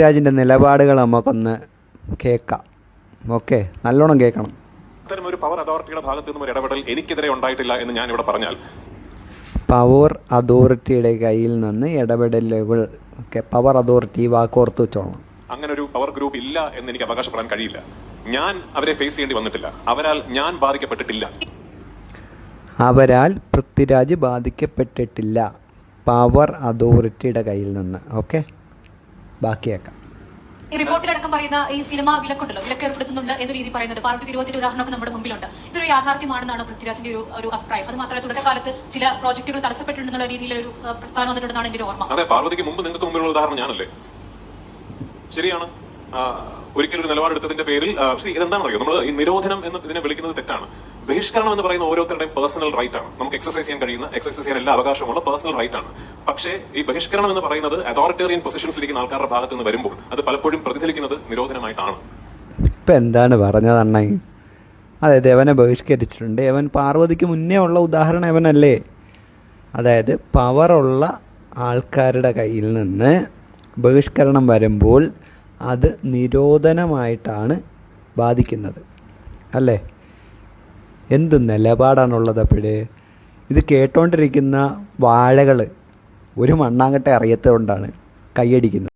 പൃഥ്വിരാജിന്റെ നിലപാടുകൾ നമുക്കൊന്ന് കേൾക്കാം. ഓക്കെ നല്ലോണം കേൾക്കണം. അത്തരം ഒരു പവർ അതോറിറ്റിയുടെ ഭാഗത്ത് നിന്നും ഒരു ഇടപെടൽ എനിക്കെതിരെ ഉണ്ടായിട്ടില്ല എന്ന് ഞാൻ ഇവിടെ പറഞ്ഞാൽ. പവർ അതോറിറ്റിയുടെ കയ്യിൽ നിന്ന് ഇടപെടലുകൾ ഓക്കെ പവർ അതോറിറ്റി വാക്കോർത്ത് വെച്ചോളാം അങ്ങനെ ഒരു പവർ ഗ്രൂപ്പ് ഇല്ല എന്ന് എനിക്ക് അവകാശപ്പെടാൻ കഴിയില്ല. ഞാൻ അവരെ ഫേസ് ചെയ്യേണ്ടി വന്നിട്ടില്ല. അവരാൽ ഞാൻ ബാധിക്കപ്പെട്ടിട്ടില്ല. അവരാൽ പൃഥ്വിരാജ് ബാധിക്കപ്പെട്ടിട്ടില്ല. പവർ അതോറിറ്റിയുടെ കയ്യിൽ നിന്ന് ഓക്കെ? ബാക്കിയേക്കാം. ഈ റിപ്പോർട്ടിലടക്കം പറയുന്ന ഈ സിനിമ വിലക്കുണ്ടല്ലോ. വിലക്ക് ഏർപ്പെടുത്തുന്നുണ്ട് എന്ന രീതി പറയുന്നുണ്ട്. പാർട്ടി തിരുവോത്തിന്റെ ഉദാഹരണമൊക്കെ നമ്മുടെ മുമ്പിലുണ്ട്. ഇതൊരു യാഥാർത്ഥ്യമാണെന്നാണ് പൃഥ്വിരാജിന്റെ ഒരു ഒരു അഭിപ്രായം. അത് മാത്രമല്ല തുടക്കകാലത്ത് ചില പ്രോജക്ടുകൾ തടസ്സപ്പെട്ടിട്ടുണ്ടെന്നുള്ള രീതിയിലൊരു പ്രസ്ഥാനം പ്രസ്താവന വന്നിട്ടുണ്ടെന്നാണ് എന്റെ ഒരു ഓർമ്മ. അതെ പാർവതിക്ക് മുമ്പ് നിങ്ങൾക്ക് മുമ്പിലുള്ള ഉദാഹരണം ഞാനല്ലേ? ശരിയാണ്. ഒരിക്കലും ഒരു നിലപാടെടുത്തതിന്റെ പേരിൽ ഇതെന്താണെന്നറിയോ? നമ്മൾ ഈ നിരോധനം എന്ന് ഇതിനെ വിളിക്കുന്നത് തെറ്റാണ്. ബഹിഷ്കരണം എന്ന് പറയുന്ന ഓരോരുത്തരുടെയും പേഴ്സണൽ റൈറ്റ് ആണ്. നമുക്ക് എക്സസൈസ് ചെയ്യാൻ കഴിയുന്ന എക്സസൈസ് ചെയ്യാൻ എല്ലാ അവകാശമുള്ള പേഴ്സണൽ റൈറ്റ് ആണ്. പക്ഷേ ഈ ബഹിഷ്കരണം എന്ന് പറയുന്നത് അതോറിറ്റേറിയൻ പൊസിഷൻസിലിരിക്കുന്ന ആൾക്കാരുടെ ഭാഗത്ത് നിന്ന് വരുമ്പോൾ അത് പലപ്പോഴും പ്രതിഫലിക്കുന്നത് നിരോധനമായിട്ടാണ്. ഇപ്പൊ എന്താണ് പറഞ്ഞത് അണ്ണൻ അതായത് അവനെ ബഹിഷ്കരിച്ചിട്ടുണ്ട്. അവൻ പാർവതിക്ക് മുന്നേ ഉള്ള ഉദാഹരണം ഇവനല്ലേ അതായത് പവറുള്ള ആൾക്കാരുടെ കയ്യിൽ നിന്ന് ബഹിഷ്കരണം വരുമ്പോൾ അത് നിരോധനമായിട്ടാണ് ബാധിക്കുന്നത്. അല്ലേ? എന്ത് നിലപാടാണുള്ളത് അപ്പോഴേ? ഇത് കേട്ടോണ്ടിരിക്കുന്ന വാഴകൾ ഒരു മണ്ണാങ്കട്ടെ അറിയത്തുകൊണ്ടാണ് കൈയടിക്കുന്നത്.